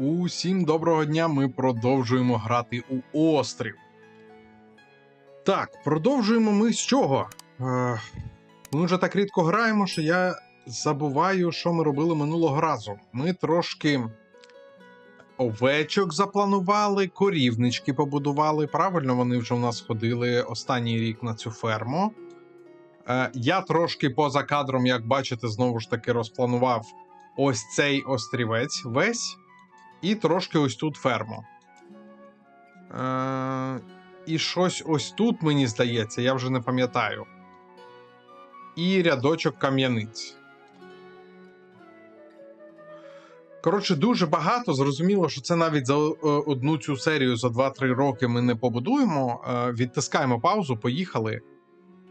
Усім доброго дня. Ми продовжуємо грати у острів. Так, продовжуємо ми з чого? Е, ми вже так рідко граємо, що я забуваю, що ми робили минулого разу. Ми трошки овечок запланували, корівнички побудували. Правильно, вони вже у нас ходили останній рік на цю ферму. Е, я трошки поза кадром, як бачите, знову ж таки розпланував ось цей острівець весь. І трошки ось тут ферму. Е, і щось ось тут, мені здається, я вже не пам'ятаю. І рядочок кам'яниць. Коротше, дуже багато. Зрозуміло, що це навіть за е, одну цю серію за 2-3 роки ми не побудуємо. Е, відтискаємо паузу, поїхали.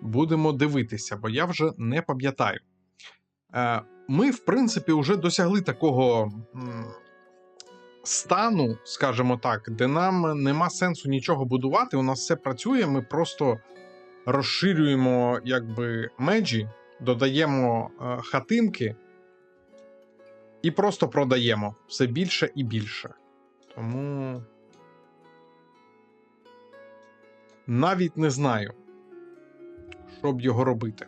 Будемо дивитися, бо я вже не пам'ятаю. Е, ми, в принципі, вже досягли такого. Стану, скажімо так, де нам нема сенсу нічого будувати. У нас все працює. Ми просто розширюємо якби межі, додаємо е, хатинки і просто продаємо все більше і більше. Тому навіть не знаю, що б його робити.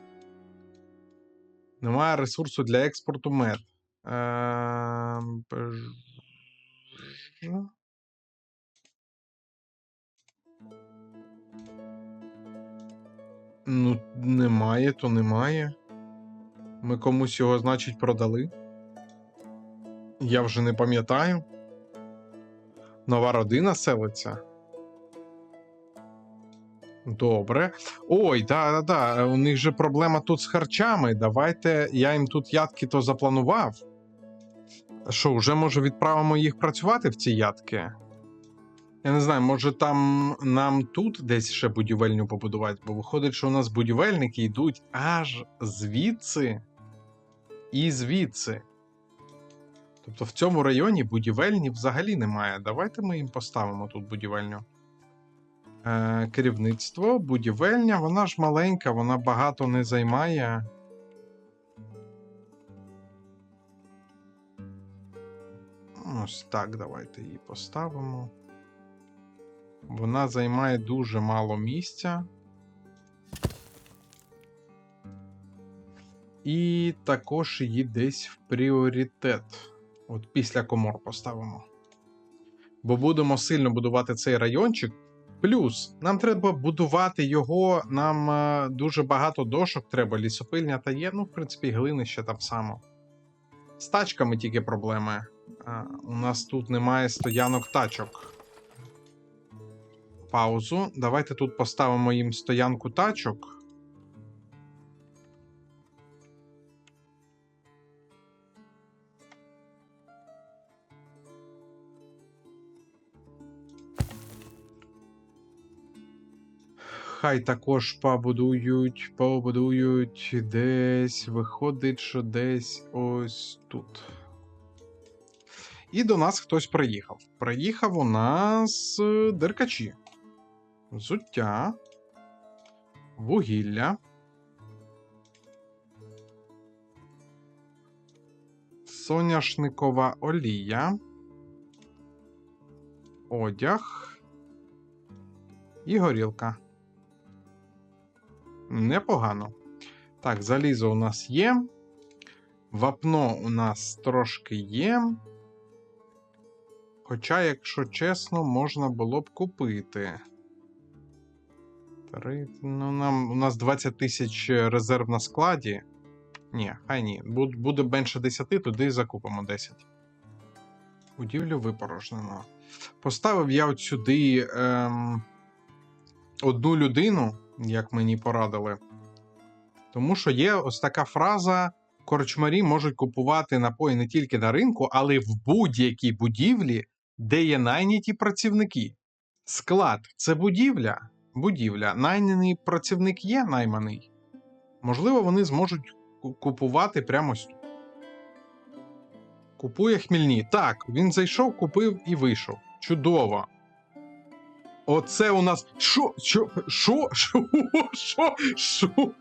Немає ресурсу для експорту мед. Ем, бж- Ну, немає, то немає. Ми комусь його, значить, продали. Я вже не пам'ятаю. Нова родина селиться. Добре. Ой, да, да, да. У них же проблема тут з харчами. Давайте я їм тут ядки то запланував. Що, вже може відправимо їх працювати в ці ядки? Я не знаю, може там нам тут десь ще будівельню побудувати, бо виходить, що у нас будівельники йдуть аж звідси і звідси. Тобто в цьому районі будівельні взагалі немає. Давайте ми їм поставимо тут будівельню. Е, керівництво, будівельня, вона ж маленька, вона багато не займає. Ось так, давайте її поставимо. Вона займає дуже мало місця. І також її десь в пріоритет. От після комор поставимо. Бо будемо сильно будувати цей райончик. Плюс нам треба будувати його. Нам е, дуже багато дошок треба, лісопильня та є. Ну, в принципі, глини ще там само. З тачками тільки проблеми. У нас тут немає стоянок тачок. Паузу. Давайте тут поставимо їм стоянку тачок. Хай також побудують, побудують десь. Виходить, що десь ось тут. І до нас хтось приїхав. Приїхав у нас е, деркачі. Взуття. Вугілля. Соняшникова олія. Одяг. І горілка. Непогано. Так, залізо у нас є. Вапно у нас трошки є. Хоча, якщо чесно, можна було б купити. Ну, нам, у нас 20 тисяч резерв на складі. Ні, хай ні. Буде менше 10, туди закупимо 10. Будівлю випорожнено. Поставив я от сюди ем, одну людину, як мені порадили. Тому що є ось така фраза: корчмарі можуть купувати напої не тільки на ринку, але й в будь-якій будівлі, де є найняті працівники. Склад це будівля. Будівля. Найняний працівник є найманий. Можливо, вони зможуть купувати прямо тут. Купує хмільні. Так, він зайшов, купив і вийшов. Чудово. Оце у нас. Що? Що? Що? Що? Що? Що?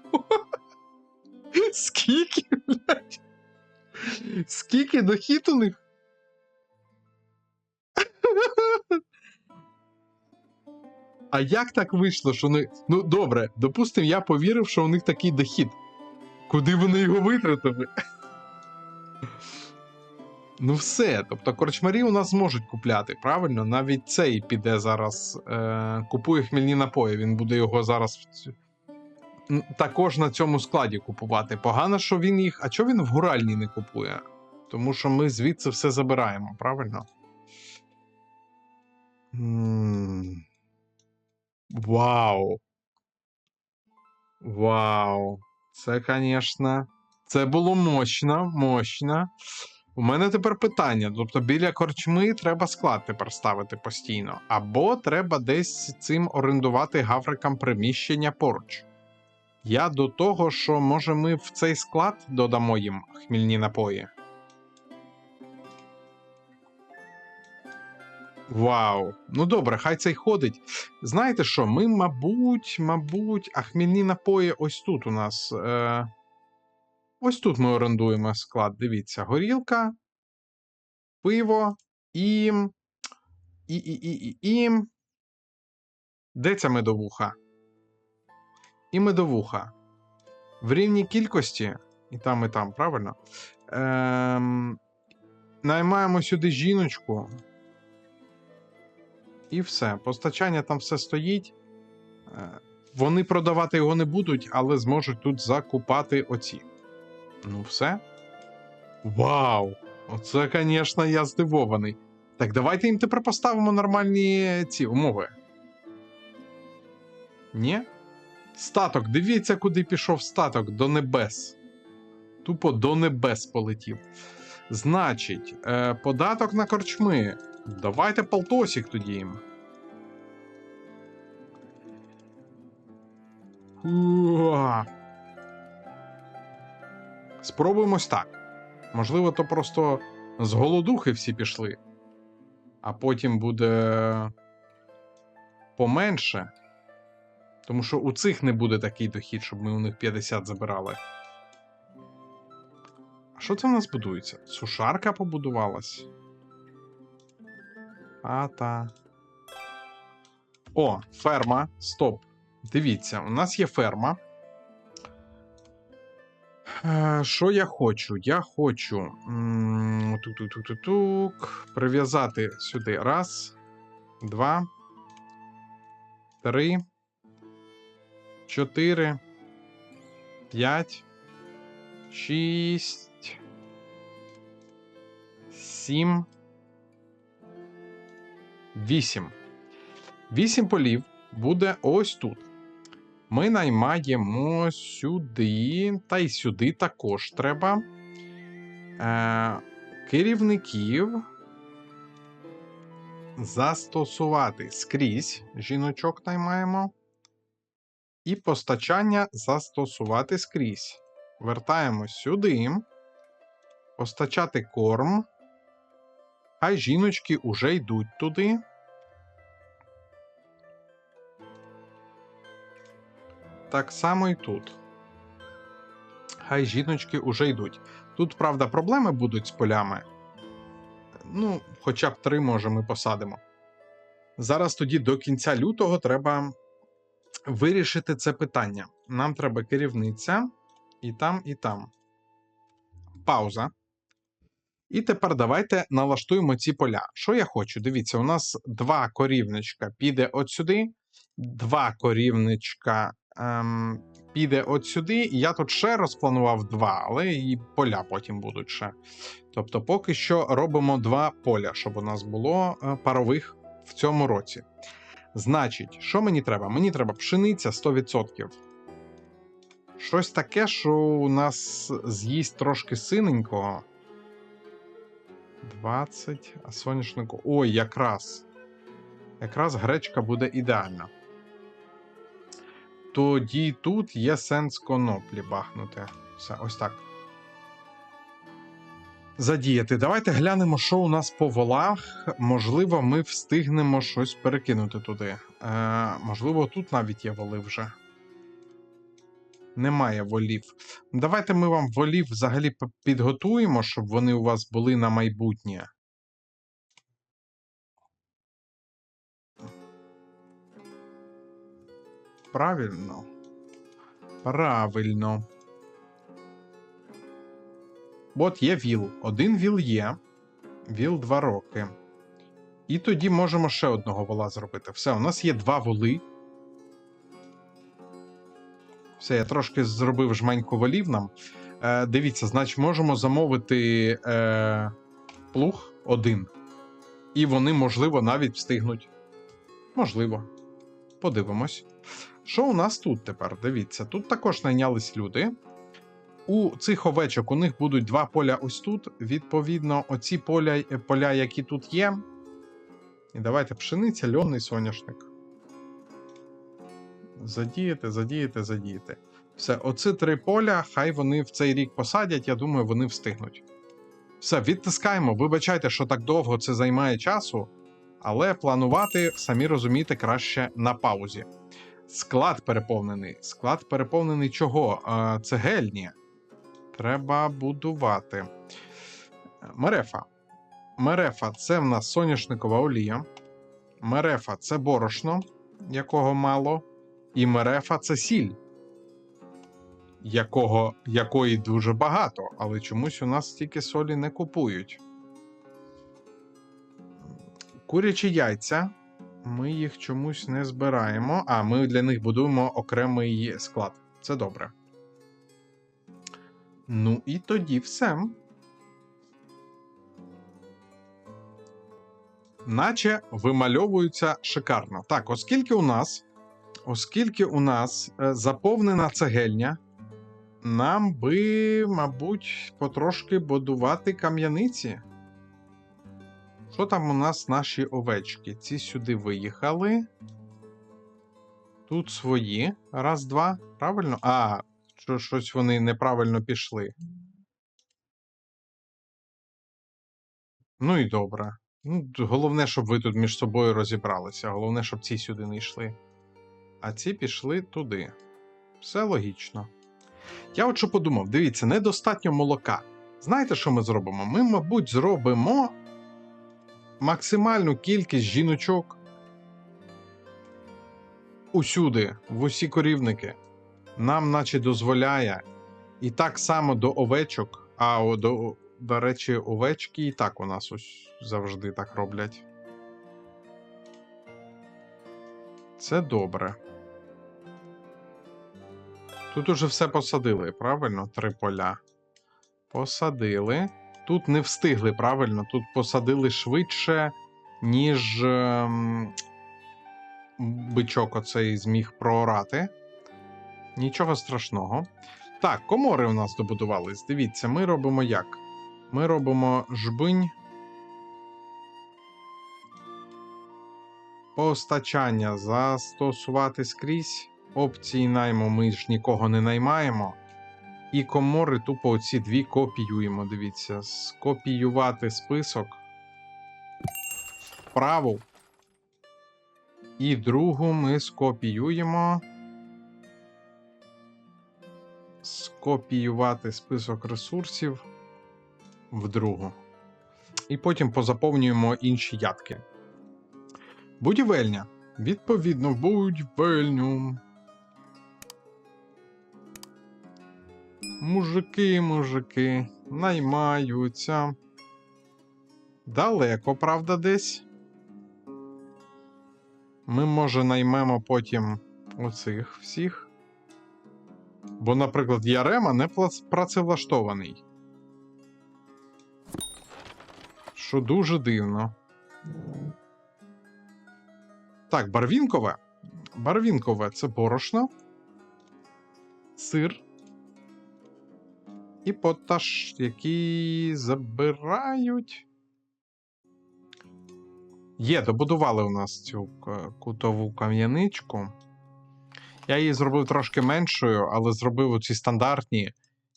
Скільки, блядь? Скільки дохід у них? А як так вийшло, що вони. Ну, добре, допустимо, я повірив, що у них такий дохід. Куди вони його витратили? Ну, все. Тобто, корчмарі у нас зможуть купляти, правильно? Навіть цей піде зараз. Е, Купує хмільні напої. Він буде його зараз також на цьому складі купувати. Погано, що він їх. А чого він в гуральні не купує? Тому що ми звідси все забираємо, правильно? Вау. Вау. Це, звісно, це було мощно, мощно. У мене тепер питання: тобто біля корчми треба склад тепер ставити постійно, або треба десь цим орендувати гаврикам приміщення поруч. Я до того, що може ми в цей склад додамо їм хмільні напої. Вау. Ну добре, хай цей ходить. Знаєте що? Ми, мабуть, мабуть, а хмільні напої ось тут у нас. Е... Ось тут ми орендуємо склад. Дивіться, горілка, пиво і. І, і, і, і, і. Де ця медовуха? І медовуха. В рівній кількості, і там, і там, правильно? Ем... Наймаємо сюди жіночку. І все. Постачання там все стоїть. Е, Вони продавати його не будуть, але зможуть тут закупати оці. Ну, все. Вау! Оце, звісно, я здивований. Так, давайте їм тепер поставимо нормальні ці умови. Ні? Статок, дивіться, куди пішов статок до небес. Тупо до небес полетів. Значить, е, податок на корчми. Давайте полтосик тоді їм. Уа. Спробуємо так. Можливо, то просто з голодухи всі пішли, а потім буде поменше. Тому що у цих не буде такий дохід, щоб ми у них 50 забирали. А що це в нас будується? Сушарка побудувалась. А та. О, ферма. Стоп. Дивіться, у нас є ферма. Е, Що я хочу? Я хочу тук-тук-тук-тук, прив'язати сюди. Раз, два, три, чотири, п'ять, шість, сім, вісім. Вісім полів буде ось тут. Ми наймаємо сюди, та й сюди також треба. Е, керівників застосувати скрізь. Жіночок наймаємо. І постачання застосувати скрізь. Вертаємось сюди. Постачати корм. Хай жіночки уже йдуть туди. Так само і тут. Хай жіночки уже йдуть. Тут, правда, проблеми будуть з полями. Ну, хоча б три, може, ми посадимо. Зараз тоді до кінця лютого треба вирішити це питання. Нам треба керівниця і там, і там. Пауза. І тепер давайте налаштуємо ці поля. Що я хочу? Дивіться, у нас два корівничка піде от сюди, два корівничка ем, піде от сюди. Я тут ще розпланував два, але і поля потім будуть ще. Тобто, поки що робимо два поля, щоб у нас було е, парових в цьому році. Значить, що мені треба? Мені треба пшениця 100%. Щось таке, що у нас з'їсть трошки синенького. 20, а соняшнику. Ой, якраз. Якраз гречка буде ідеальна. Тоді тут є сенс коноплі бахнути. Все, ось так. Задіяти. Давайте глянемо, що у нас по волах. Можливо, ми встигнемо щось перекинути туди. Е, можливо, тут навіть є воли вже. Немає волів. Давайте ми вам волів взагалі підготуємо, щоб вони у вас були на майбутнє. Правильно. Правильно. От є віл. Один віл є. Віл 2 роки. І тоді можемо ще одного вола зробити. Все, у нас є два воли. Все, я трошки зробив жменьку волів нам. Е, дивіться, значить, можемо замовити е, плуг один. І вони, можливо, навіть встигнуть. Можливо. Подивимось. Що у нас тут тепер? Дивіться, тут також найнялись люди. У цих овечок у них будуть два поля ось тут. Відповідно, оці поля, поля, які тут є. І давайте пшениця, льонний соняшник. Задіяти, задіяти, задіяти. Все, оці три поля, хай вони в цей рік посадять, я думаю, вони встигнуть. Все, відтискаємо. Вибачайте, що так довго це займає часу, але планувати, самі розумієте, краще на паузі. Склад переповнений. Склад переповнений чого? Цегельні. Треба будувати. Мерефа. Мерефа це в нас соняшникова олія. Мерефа це борошно, якого мало. І мерефа це сіль, якого, якої дуже багато, але чомусь у нас стільки солі не купують. Курячі яйця. Ми їх чомусь не збираємо. А, ми для них будуємо окремий склад. Це добре. Ну і тоді все. Наче вимальовуються шикарно. Так, оскільки у нас, оскільки у нас е, заповнена цегельня, нам би, мабуть, потрошки будувати кам'яниці. Що там у нас наші овечки? Ці сюди виїхали. Тут свої. Раз, два. Правильно? А, що щось вони неправильно пішли. Ну і добре. Ну, головне, щоб ви тут між собою розібралися. Головне, щоб ці сюди не йшли. А ці пішли туди. Все логічно. Я от що подумав: дивіться, недостатньо молока. Знаєте, що ми зробимо? Ми, мабуть, зробимо максимальну кількість жіночок усюди, в усі корівники. Нам, наче, дозволяє. І так само до овечок, а до, до речі, овечки і так у нас ось завжди так роблять. Це добре. Тут уже все посадили, правильно? Три поля. Посадили. Тут не встигли, правильно? Тут посадили швидше, ніж ем, бичок оцей зміг проорати. Нічого страшного. Так, комори у нас добудувались. Дивіться, ми робимо як? Ми робимо жбинь. Постачання застосувати скрізь. Опції найму ми ж нікого не наймаємо. І комори тупо оці дві копіюємо. Дивіться, скопіювати список. Праву. І другу ми скопіюємо. Скопіювати список ресурсів в другу. І потім позаповнюємо інші ядки. Будівельня. Відповідно, будівельню. Мужики, мужики, наймаються. Далеко, правда, десь. Ми, може, наймемо потім оцих всіх. Бо, наприклад, Ярема не працевлаштований. Що дуже дивно. Так, барвінкове. Барвінкове це борошно, сир і поташ, які забирають. Є, добудували у нас цю кутову кам'яничку. Я її зробив трошки меншою, але зробив оці стандартні.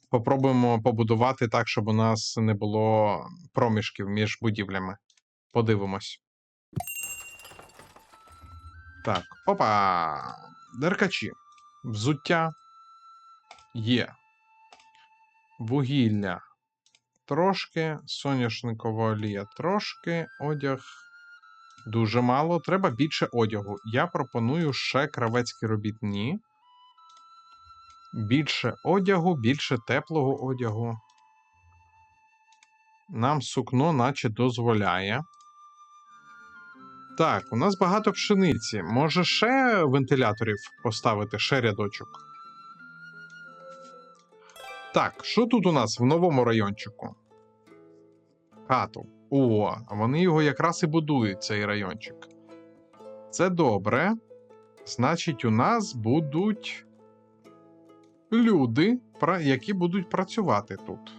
Попробуємо побудувати так, щоб у нас не було проміжків між будівлями. Подивимось. Так, опа! Деркачі. Взуття є. Вугілля трошки, соняшникова олія трошки, одяг Дуже мало. Треба більше одягу. Я пропоную ще кравецькі робітні. Більше одягу, більше теплого одягу. Нам сукно, наче дозволяє. Так, у нас багато пшениці. Може ще вентиляторів поставити, ще рядочок. Так, що тут у нас в новому райончику? Хату. О, вони його якраз і будують, цей райончик. Це добре. Значить, у нас будуть люди, які будуть працювати тут.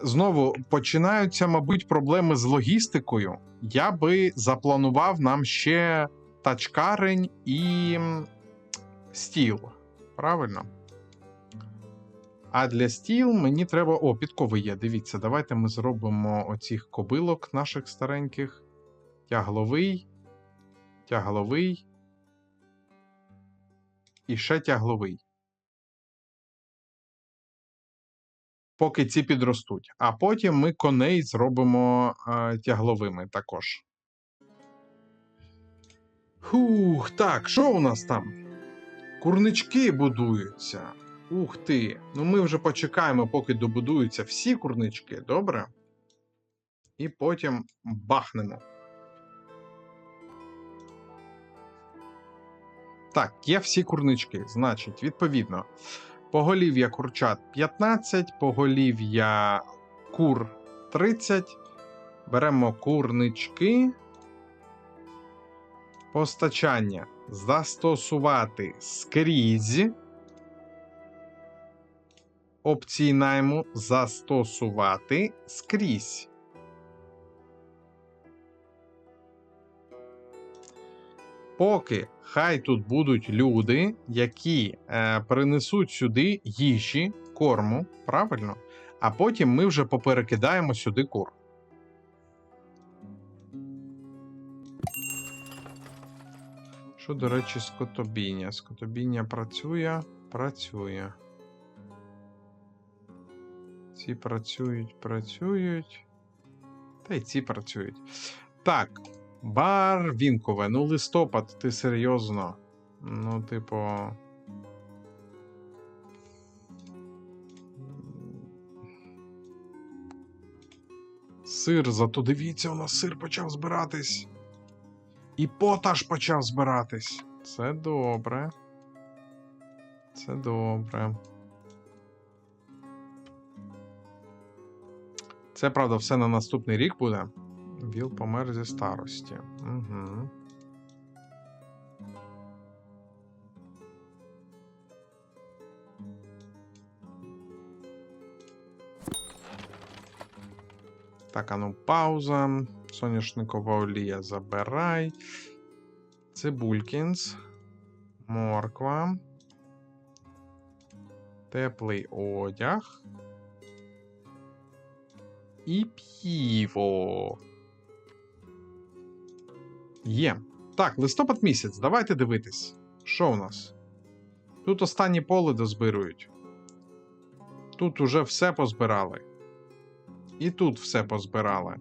Знову починаються, мабуть, проблеми з логістикою. Я би запланував нам ще тачкарень і стіл. Правильно? А для стіл мені треба. О, підкови є. Дивіться, давайте ми зробимо оцих кобилок наших стареньких. Тягловий, тягловий. І ще тягловий. Поки ці підростуть. А потім ми коней зробимо е, тягловими також. Хух, так, що у нас там? Курнички будуються. Ух ти. Ну ми вже почекаємо, поки добудуються всі курнички, добре? І потім бахнемо. Так, є всі курнички. Значить, відповідно, поголів'я курчат 15, поголів'я кур 30. Беремо курнички. Постачання застосувати скрізь. Опції найму застосувати скрізь. Поки хай тут будуть люди, які е, принесуть сюди їжі, корму, правильно? А потім ми вже поперекидаємо сюди кур. Що, до речі, скотобійня? Скотобійня працює, працює. Ці працюють, працюють. Та й ці працюють. Так, Барвінкове. Ну, листопад, ти серйозно. Ну, типу. Сир, зато дивіться, у нас сир почав збиратись. І поташ почав збиратись. Це добре. Це добре. Це правда, все на наступний рік буде. Віл помер зі старості. Угу. Так, а ну пауза. Соняшникова олія забирай. Цибулькінс. Морква. Теплий одяг. І піво. Є. Так, листопад місяць. Давайте дивитись. Що у нас? Тут останні поле дозбирують. Тут уже все позбирали. І тут все позбирали.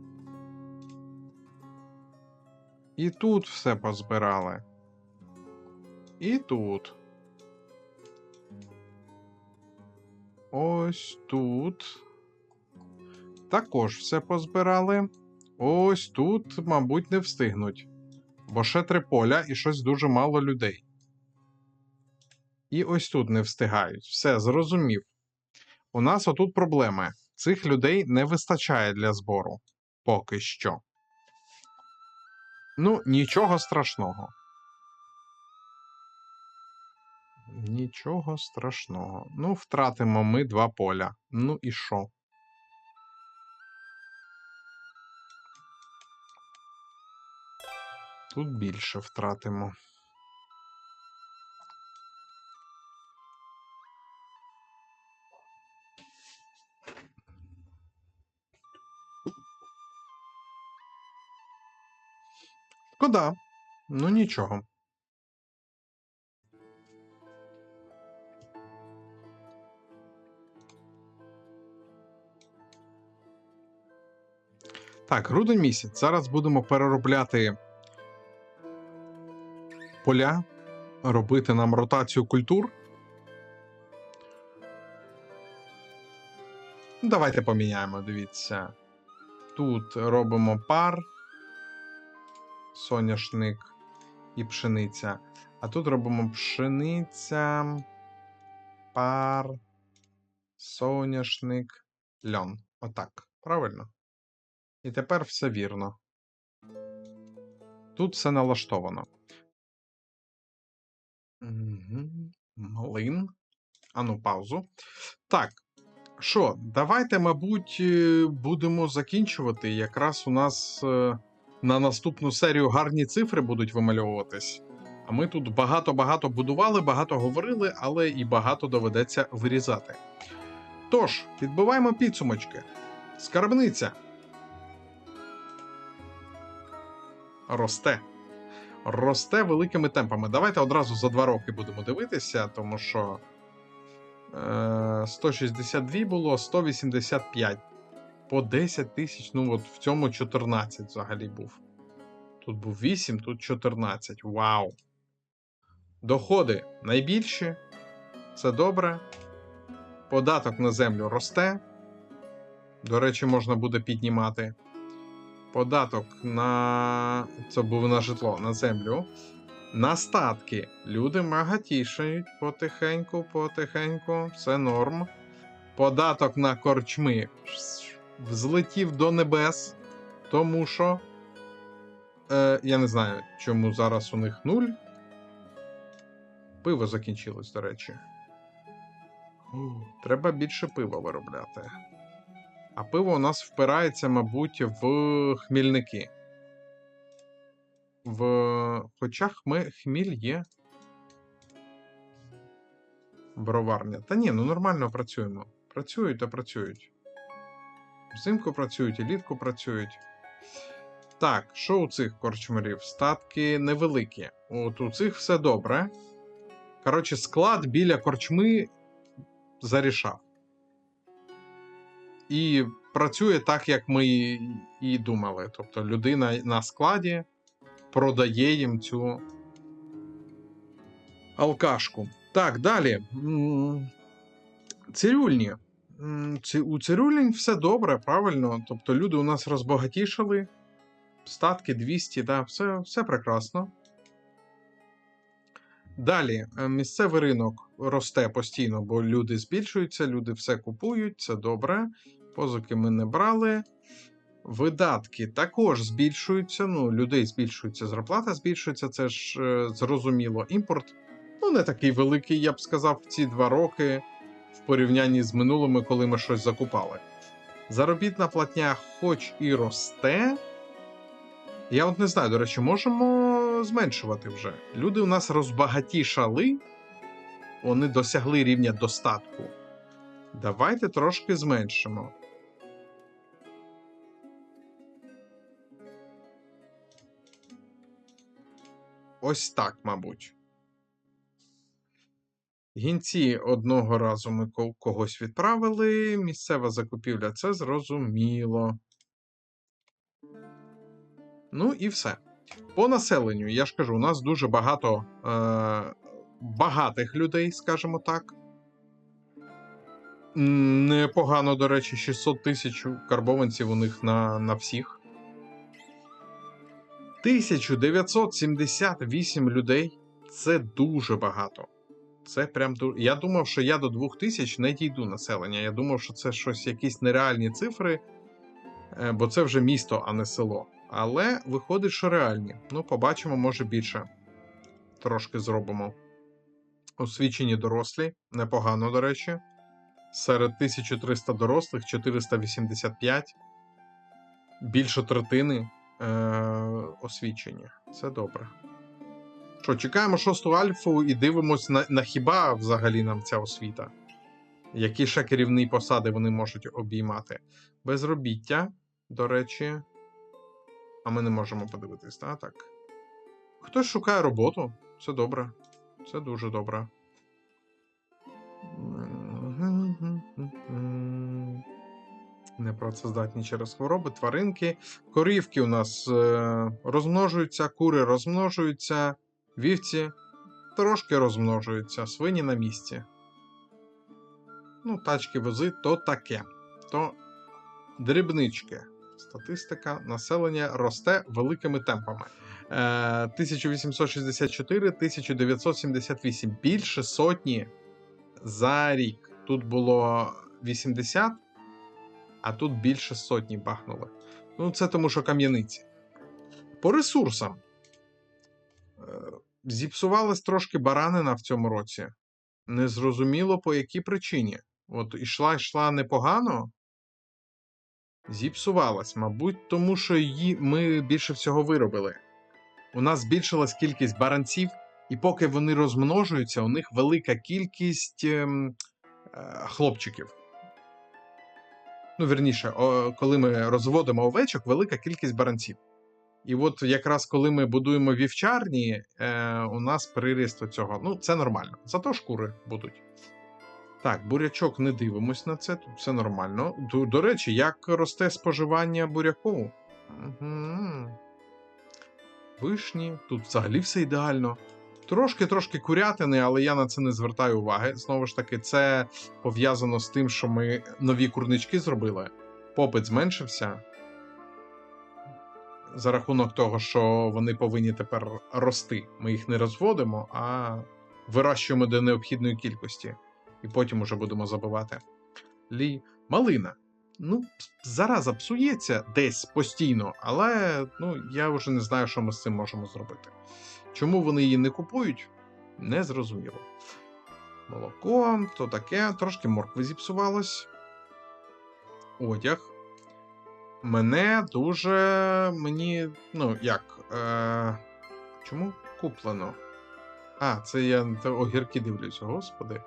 І тут все позбирали. І тут. Ось тут. Також все позбирали. Ось тут, мабуть, не встигнуть. Бо ще три поля і щось дуже мало людей. І ось тут не встигають. Все, зрозумів. У нас отут проблеми. Цих людей не вистачає для збору. Поки що. Ну, нічого страшного. Нічого страшного. Ну, втратимо ми два поля. Ну і що? Тут більше втратимо. Шкода. Ну нічого. Так, грудень місяць. Зараз будемо переробляти поля, робити нам ротацію культур. Давайте поміняємо, дивіться. Тут робимо пар, соняшник і пшениця. А тут робимо пшениця, пар, соняшник, льон. Отак. Правильно? І тепер все вірно. Тут все налаштовано. Млин. Ану, паузу. Так. Що, давайте, мабуть, е, будемо закінчувати. Якраз у нас е, на наступну серію гарні цифри будуть вимальовуватись. А ми тут багато-багато будували, багато говорили, але і багато доведеться вирізати. Тож, підбиваємо підсумочки. Скарбниця. Росте. Росте великими темпами. Давайте одразу за два роки будемо дивитися, тому що е, 162 було, 185. По 10 тисяч. Ну, от в цьому 14 взагалі був. Тут був 8, тут 14. Вау! Доходи найбільші. Це добре. Податок на землю росте. До речі, можна буде піднімати. Податок на. Це був на житло, на землю. На статки. Люди магатішають потихеньку, потихеньку. Все норм. Податок на корчми взлетів до небес. Тому що. Е, я не знаю, чому зараз у них нуль. Пиво закінчилось, до речі. Треба більше пива виробляти. А пиво у нас впирається, мабуть, в хмільники. В... Хоча хми... хміль є. Броварня. Та ні, ну нормально працюємо. Працюють та працюють. Взимку працюють, і літку працюють. Так, що у цих корчмарів? Статки невеликі. От у цих все добре. Коротше, склад біля корчми зарішав. І працює так, як ми і- думали. Тобто людина на складі продає їм цю алкашку. Так, далі. Цирюльні. У цирюльень все добре, правильно. Тобто люди у нас розбагатішали. Статки 200, да, все, все прекрасно. Далі, е, місцевий ринок росте постійно, бо люди збільшуються, люди все купують, це добре. Позики ми не брали. Видатки також збільшуються. Ну, людей збільшується, зарплата збільшується, це ж е, зрозуміло. Імпорт ну, не такий великий, я б сказав, в ці два роки в порівнянні з минулими, коли ми щось закупали. Заробітна платня, хоч і росте. Я от не знаю, до речі, можемо зменшувати вже. Люди у нас розбагатішали, вони досягли рівня достатку. Давайте трошки зменшимо. Ось так, мабуть. Гінці одного разу ми когось відправили. Місцева закупівля це зрозуміло. Ну і все. По населенню, я ж кажу, у нас дуже багато е, багатих людей, скажімо так. Непогано, до речі, 600 тисяч карбованців у них на, на всіх. 1978 людей це дуже багато. Це прям Я думав, що я до 2000 не дійду населення. Я думав, що це щось, якісь нереальні цифри, е, бо це вже місто, а не село. Але виходить, що реальні. Ну, побачимо, може більше. Трошки зробимо. Освічені дорослі, непогано, до речі. Серед 1300 дорослих 485. Більше третини е- освічені. Це добре. Що, чекаємо шосту альфу і дивимось на, на хіба взагалі нам ця освіта. Які ще керівні посади вони можуть обіймати? Безробіття, до речі. А ми не можемо подивитись, так? так. Хтось шукає роботу. Це добре. Це дуже добре. Непрацездатні через хвороби, тваринки. Корівки у нас е, розмножуються, кури розмножуються. Вівці трошки розмножуються, свині на місці. Ну, тачки вози то таке. То дрібнички. Статистика населення росте великими темпами. Е, 1864, 1978. Більше сотні за рік. Тут було 80, а тут більше сотні бахнули. Ну, це тому, що кам'яниці. По ресурсам. Е, Зіпсувалась трошки баранина в цьому році. Незрозуміло по якій причині. От ішла, йшла непогано. Зіпсувалась, мабуть, тому що її ми більше всього виробили. У нас збільшилась кількість баранців, і поки вони розмножуються, у них велика кількість ем, е, хлопчиків. Ну, вірніше, коли ми розводимо овечок, велика кількість баранців. І от якраз коли ми будуємо вівчарні, е, у нас приріст цього. Ну, це нормально. Зато шкури будуть. Так, бурячок не дивимось на це, тут все нормально. До, до речі, як росте споживання буряку? Угу. Вишні, тут взагалі все ідеально. Трошки-трошки курятини, але я на це не звертаю уваги. Знову ж таки, це пов'язано з тим, що ми нові курнички зробили. Попит зменшився. За рахунок того, що вони повинні тепер рости. Ми їх не розводимо, а вирощуємо до необхідної кількості. І потім уже будемо забивати. Лі. Малина. Ну, зараза псується десь постійно, але ну, я вже не знаю, що ми з цим можемо зробити. Чому вони її не купують, не зрозуміло. Молоко, то таке, трошки моркви зіпсувалось. Одяг. Мене дуже. Мені. Ну, як. Е... Чому куплено? А, це я на огірки дивлюся, господи.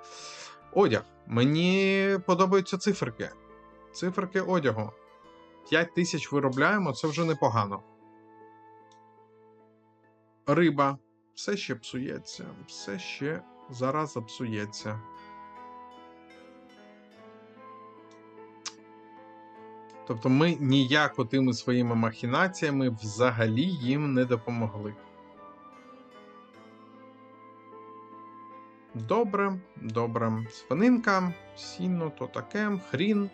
Одяг. Мені подобаються циферки. Циферки одягу. 5 тисяч виробляємо, це вже непогано. Риба. Все ще псується. Все ще зараза псується. Тобто ми ніяко тими своїми махінаціями взагалі їм не допомогли. Добре, добре. Свининка, сіно, то таке, хрін,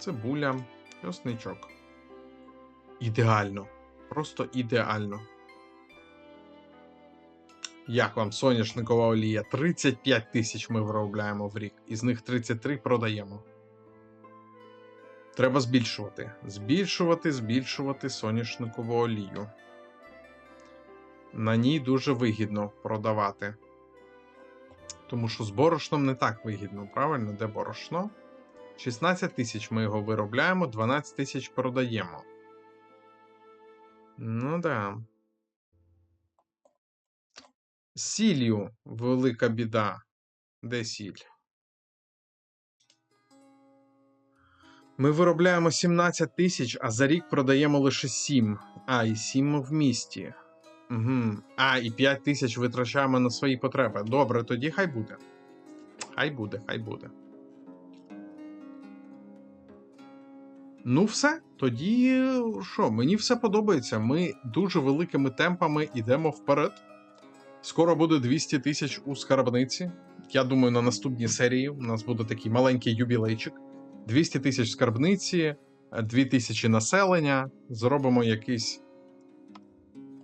цибуля, чесничок. Ідеально. Просто ідеально. Як вам соняшникова олія? 35 тисяч ми виробляємо в рік, із них 33 продаємо. Треба збільшувати. Збільшувати, збільшувати соняшникову олію. На ній дуже вигідно продавати. Тому що з борошном не так вигідно, правильно? Де борошно? 16 тисяч ми його виробляємо, 12 тисяч продаємо. Ну да. З Сіллю велика біда. Де сіль? Ми виробляємо 17 тисяч, а за рік продаємо лише 7. А, і 7 в місті. Угу. А, і 5 тисяч витрачаємо на свої потреби. Добре, тоді хай буде. Хай буде, хай буде. Ну, все. Тоді що? Мені все подобається. Ми дуже великими темпами йдемо вперед. Скоро буде 200 тисяч у скарбниці. Я думаю, на наступній серії у нас буде такий маленький юбілейчик. 200 тисяч скарбниці, 2 тисячі населення. Зробимо якийсь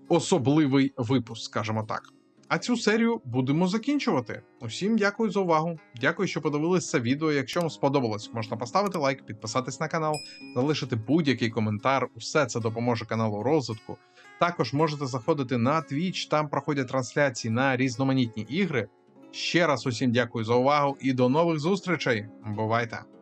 особливий випуск, скажімо так. А цю серію будемо закінчувати. Усім дякую за увагу. Дякую, що подивились це відео. Якщо вам сподобалось, можна поставити лайк, підписатись на канал, залишити будь-який коментар. Усе це допоможе каналу розвитку. Також можете заходити на Twitch, там проходять трансляції на різноманітні ігри. Ще раз усім дякую за увагу і до нових зустрічей. Бувайте!